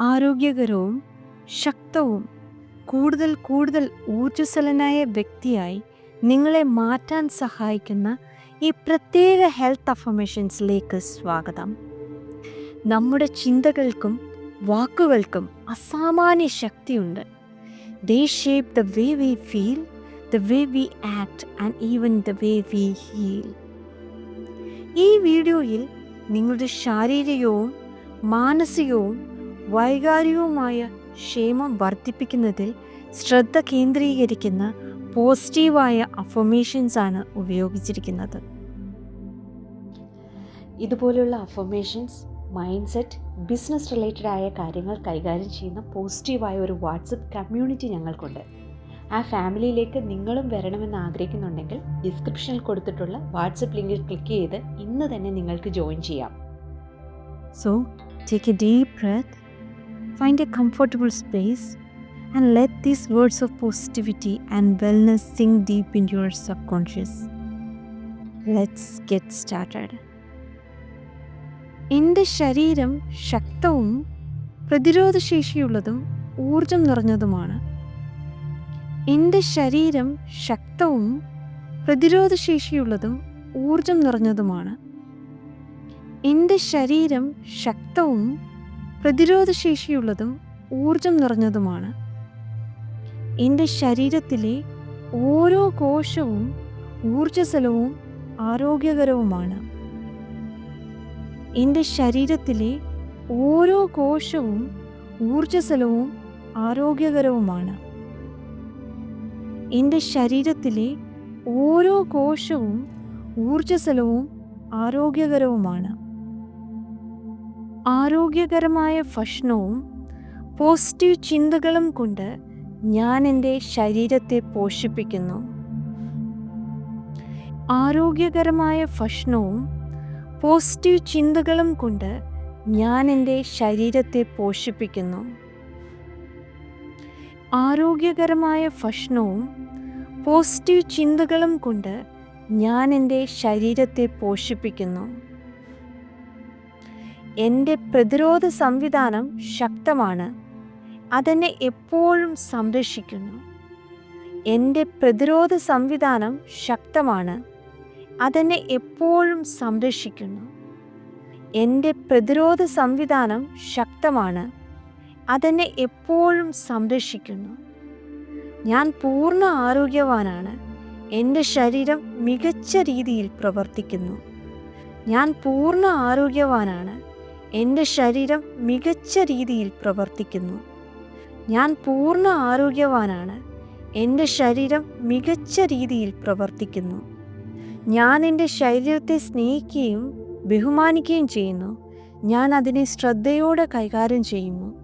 ആരോഗ്യകരവും ശക്തവും കൂടുതൽ കൂടുതൽ ഊർജസ്വലനായ വ്യക്തിയായി നിങ്ങളെ മാറ്റാൻ സഹായിക്കുന്ന ഈ പ്രത്യേക ഹെൽത്ത് അഫർമേഷൻസിലേക്ക് സ്വാഗതം. നമ്മുടെ ചിന്തകൾക്കും വാക്കുകൾക്കും അസാമാന്യ ശക്തിയുണ്ട്. They shape the way we feel the way we act and even the way we heal ഈ വീഡിയോയിൽ നിങ്ങളുടെ ശാരീരികവും മാനസികവും വൈകാരികവുമായ ക്ഷേമം വർദ്ധിപ്പിക്കുന്നതിൽ ശ്രദ്ധ കേന്ദ്രീകരിക്കുന്ന പോസിറ്റീവായ അഫർമേഷൻസ് ആണ് ഉപയോഗിച്ചിരിക്കുന്നത്. ഇതുപോലുള്ള affirmations mind set business related ആയ കാര്യങ്ങൾ കൈകാര്യം ചെയ്യുന്ന പോസിറ്റീവായ ഒരു വാട്സപ്പ് കമ്മ്യൂണിറ്റി ഞങ്ങൾക്കുണ്ട്. ആ ഫാമിലിയിലേക്ക് നിങ്ങളും വരണമെന്ന് ആഗ്രഹിക്കുന്നുണ്ടെങ്കിൽ ഡിസ്ക്രിപ്ഷനിൽ കൊടുത്തിട്ടുള്ള വാട്സപ്പ് ലിങ്കിൽ ക്ലിക്ക് ചെയ്ത് ഇന്ന് തന്നെ നിങ്ങൾക്ക് ജോയിൻ ചെയ്യാം. So take a deep breath, find a comfortable space, and let these words of positivity and wellness sink deep into your subconscious. Let's get started. എന്റെ ശരീരം ശക്തവും പ്രതിരോധശേഷിയുള്ളതും ഊർജം നിറഞ്ഞതുമാണ് എന്റെ ശരീരം ശക്തവും പ്രതിരോധശേഷിയുള്ളതും ഊർജം നിറഞ്ഞതുമാണ് എന്റെ ശരീരം ശക്തവും പ്രതിരോധശേഷിയുള്ളതും ഊർജം നിറഞ്ഞതുമാണ്. എന്റെ ശരീരത്തിലെ ഓരോ കോശവും ഊർജസ്വലവും ആരോഗ്യകരവുമാണ്. എന്റെ ശരീരത്തിലെ ഓരോ കോശവും ഊർജസ്വലവും ആരോഗ്യകരവുമാണ്. എന്റെ ശരീരത്തിലെ ഓരോ കോശവും ഊർജസ്വലവും ആരോഗ്യകരവുമാണ്. ആരോഗ്യകരമായ ഭക്ഷണവും പോസിറ്റീവ് ചിന്തകളും കൊണ്ട് ഞാൻ എന്റെ ശരീരത്തെ പോഷിപ്പിക്കുന്നു. ആരോഗ്യകരമായ ഭക്ഷണവും പോസിറ്റീവ് ചിന്തകളും കൊണ്ട് ഞാൻ എന്റെ ശരീരത്തെ പോഷിപ്പിക്കുന്നു. ആരോഗ്യകരമായ ഭക്ഷണവും പോസിറ്റീവ് ചിന്തകളും കൊണ്ട് ഞാൻ എന്റെ ശരീരത്തെ പോഷിപ്പിക്കുന്നു. എന്റെ പ്രതിരോധ സംവിധാനം ശക്തമാണ്. അതെന്നെ എപ്പോഴും സംരക്ഷിക്കുന്നു. എന്റെ പ്രതിരോധ സംവിധാനം ശക്തമാണ്. അതെന്നെ എപ്പോഴും സംരക്ഷിക്കുന്നു. എന്റെ പ്രതിരോധ സംവിധാനം ശക്തമാണ്. അതെന്നെ എപ്പോഴും സംരക്ഷിക്കുന്നു. ഞാൻ പൂർണ ആരോഗ്യവാനാണ്. എന്റെ ശരീരം മികച്ച രീതിയിൽ പ്രവർത്തിക്കുന്നു. ഞാൻ പൂർണ ആരോഗ്യവാനാണ്. എന്റെ ശരീരം മികച്ച രീതിയിൽ പ്രവർത്തിക്കുന്നു. ഞാൻ പൂർണ ആരോഗ്യവാനാണ്. എന്റെ ശരീരം മികച്ച രീതിയിൽ പ്രവർത്തിക്കുന്നു. ഞാൻ എന്റെ ശരീരത്തെ സ്നേഹിക്കുകയും ബഹുമാനിക്കുകയും ചെയ്യുന്നു. ഞാൻ അതിനെ ശ്രദ്ധയോടെ കൈകാര്യം ചെയ്യുന്നു.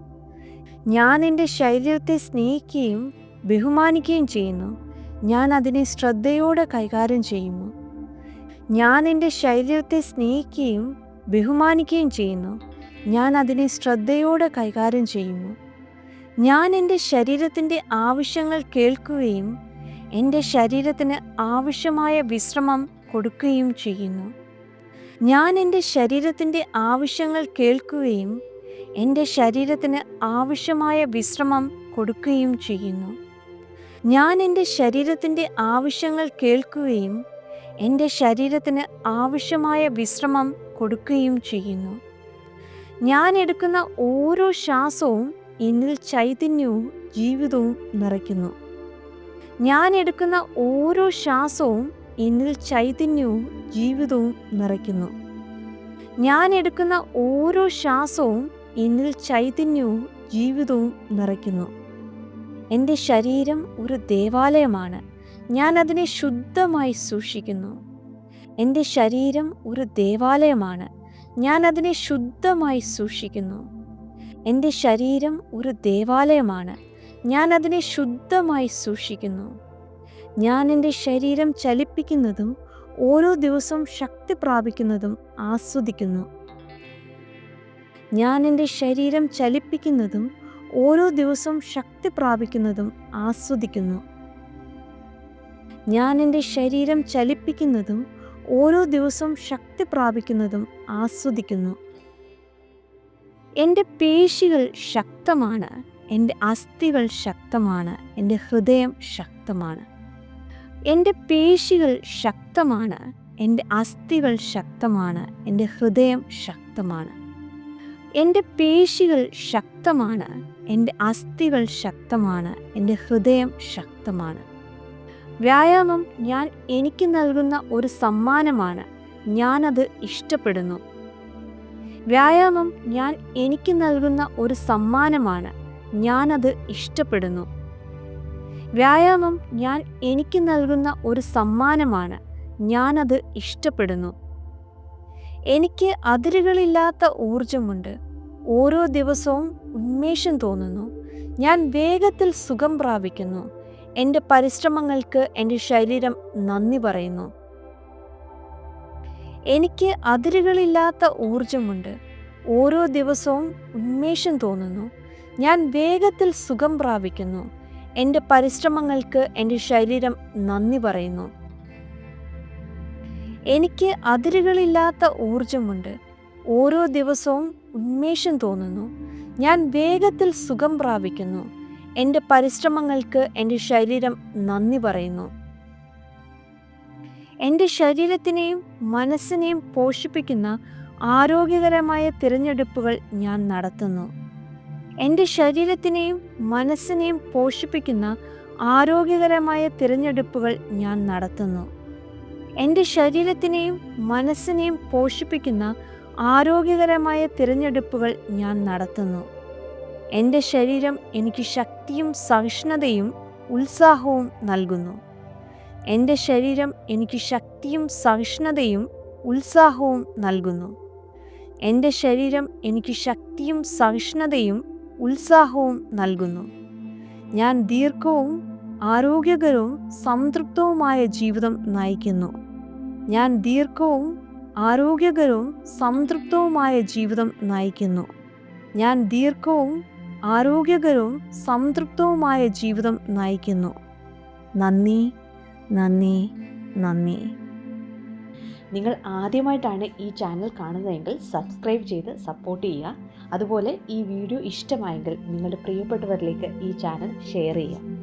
ഞാൻ എന്റെ ശരീരത്തെ സ്നേഹിക്കുകയും ബഹുമാനിക്കുകയും ചെയ്യുന്നു. ഞാൻ അതിനെ ശ്രദ്ധയോടെ കൈകാര്യം ചെയ്യുന്നു. ഞാൻ എന്റെ ശരീരത്തെ സ്നേഹിക്കുകയും ബഹുമാനിക്കുകയും ചെയ്യുന്നു. ഞാൻ അതിനെ ശ്രദ്ധയോടെ കൈകാര്യം ചെയ്യുന്നു. ഞാൻ എന്റെ ശരീരത്തിന്റെ ആവശ്യങ്ങൾ കേൾക്കുകയും എന്റെ ശരീരത്തിന് ആവശ്യമായ വിശ്രമം കൊടുക്കുകയും ചെയ്യുന്നു. ഞാൻ എന്റെ ശരീരത്തിന്റെ ആവശ്യങ്ങൾ കേൾക്കുകയും എന്റെ ശരീരത്തിന് ആവശ്യമായ വിശ്രമം കൊടുക്കുകയും ചെയ്യുന്നു. ഞാൻ എന്റെ ശരീരത്തിന്റെ ആവശ്യങ്ങൾ കേൾക്കുകയും എന്റെ ശരീരത്തിന് ആവശ്യമായ വിശ്രമം കൊടുക്കുകയും ചെയ്യുന്നു. ഞാൻ എടുക്കുന്ന ഓരോ ശ്വാസവും എന്നിൽ ചൈതന്യവും ജീവിതവും നിറയ്ക്കുന്നു. ഞാൻ എടുക്കുന്ന ഓരോ ശ്വാസവും എന്നിൽ ചൈതന്യവും ജീവിതവും നിറയ്ക്കുന്നു. ഞാൻ എടുക്കുന്ന ഓരോ ശ്വാസവും എന്നിൽ ചൈതന്യവും ജീവിതവും നിറയ്ക്കുന്നു. എന്റെ ശരീരം ഒരു ദേവാലയമാണ്. ഞാൻ അതിനെ ശുദ്ധമായി സൂക്ഷിക്കുന്നു. എന്റെ ശരീരം ഒരു ദേവാലയമാണ്. ഞാൻ അതിനെ ശുദ്ധമായി സൂക്ഷിക്കുന്നു. എന്റെ ശരീരം ഒരു ദേവാലയമാണ്. ഞാൻ അതിനെ ശുദ്ധമായി സൂക്ഷിക്കുന്നു. ഞാൻ എന്റെ ശരീരം ചലിപ്പിക്കുന്നതും ഓരോ ദിവസവും ശക്തി പ്രാപിക്കുന്നതും ആസ്വദിക്കുന്നു. ഞാൻ എന്റെ ശരീരം ചലിപ്പിക്കുന്നതും ഓരോ ദിവസവും ശക്തി പ്രാപിക്കുന്നതും ആസ്വദിക്കുന്നു. ഞാൻ എന്റെ ശരീരം ചലിപ്പിക്കുന്നതും ഓരോ ദിവസവും ശക്തി പ്രാപിക്കുന്നതും ആസ്വദിക്കുന്നു. എന്റെ പേശികൾ ശക്തമാണ് എന്റെ അസ്ഥികൾ ശക്തമാണ് എന്റെ ഹൃദയം ശക്തമാണ്. എന്റെ പേശികൾ ശക്തമാണ് എന്റെ അസ്ഥികൾ ശക്തമാണ് എന്റെ ഹൃദയം ശക്തമാണ്. എന്റെ പേശികൾ ശക്തമാണ് എന്റെ അസ്ഥികൾ ശക്തമാണ് എന്റെ ഹൃദയം ശക്തമാണ്. വ്യായാമം ഞാൻ എനിക്ക് നൽകുന്ന ഒരു സമ്മാനമാണ്. ഞാനത് ഇഷ്ടപ്പെടുന്നു. വ്യായാമം ഞാൻ എനിക്ക് നൽകുന്ന ഒരു സമ്മാനമാണ്. ഞാനത് ഇഷ്ടപ്പെടുന്നു. വ്യായാമം ഞാൻ എനിക്ക് നൽകുന്ന ഒരു സമ്മാനമാണ്. ഞാനത് ഇഷ്ടപ്പെടുന്നു. എനിക്ക് അതിരുകളില്ലാത്ത ഊർജമുണ്ട് ഓരോ ദിവസവും ഉന്മേഷം തോന്നുന്നു. ഞാൻ വേഗത്തിൽ സുഖം പ്രാപിക്കുന്നു. എന്റെ പരിശ്രമങ്ങൾക്ക് എന്റെ ശരീരം നന്ദി പറയുന്നു. എനിക്ക് അതിരുകളില്ലാത്ത ഊർജമുണ്ട് ഓരോ ദിവസവും ഉന്മേഷം തോന്നുന്നു. ഞാൻ വേഗത്തിൽ സുഖം പ്രാപിക്കുന്നു. എന്റെ പരിശ്രമങ്ങൾക്ക് എന്റെ ശരീരം നന്ദി പറയുന്നു. എനിക്ക് അതിരുകളില്ലാത്ത ഊർജമുണ്ട് ഓരോ ദിവസവും ഉന്മേഷം തോന്നുന്നു. ഞാൻ വേഗത്തിൽ സുഖം പ്രാപിക്കുന്നു. എന്റെ പരിശ്രമങ്ങൾക്ക് എന്റെ ശരീരം നന്ദി പറയുന്നു. എന്റെ ശരീരത്തിനെയും മനസ്സിനെയും പോഷിപ്പിക്കുന്ന ആരോഗ്യകരമായ തിരഞ്ഞെടുപ്പുകൾ ഞാൻ നടത്തുന്നു. എന്റെ ശരീരത്തിനെയും മനസ്സിനെയും പോഷിപ്പിക്കുന്ന ആരോഗ്യകരമായ തിരഞ്ഞെടുപ്പുകൾ ഞാൻ നടത്തുന്നു. എന്റെ ശരീരത്തിനെയും മനസ്സിനെയും പോഷിപ്പിക്കുന്ന ആരോഗ്യകരമായ തിരഞ്ഞെടുപ്പുകൾ ഞാൻ നടത്തുന്നു. എന്റെ ശരീരം എനിക്ക് ശക്തിയും സഹിഷ്ണുതയും ഉത്സാഹവും നൽകുന്നു. എന്റെ ശരീരം എനിക്ക് ശക്തിയും സഹിഷ്ണുതയും ഉത്സാഹവും നൽകുന്നു. എന്റെ ശരീരം എനിക്ക് ശക്തിയും സഹിഷ്ണുതയും ഉത്സാഹവും നൽകുന്നു. ഞാൻ ദീർഘവും ആരോഗ്യകരവും സംതൃപ്തവുമായ ജീവിതം നയിക്കുന്നു. ഞാൻ ദീർഘവും ആരോഗ്യകരവും സംതൃപ്തവുമായ ജീവിതം നയിക്കുന്നു. ഞാൻ ദീർഘവും ആരോഗ്യകരവും സംതൃപ്തവുമായ ജീവിതം നയിക്കുന്നു. നന്ദി നന്ദി നന്ദി. നിങ്ങൾ ആദ്യമായിട്ടാണ് ഈ ചാനൽ കാണുന്നതെങ്കിൽ സബ്സ്ക്രൈബ് ചെയ്ത് സപ്പോർട്ട് ചെയ്യുക. അതുപോലെ ഈ വീഡിയോ ഇഷ്ടമായെങ്കിൽ നിങ്ങളുടെ പ്രിയപ്പെട്ടവരിലേക്ക് ഈ ചാനൽ ഷെയർ ചെയ്യുക.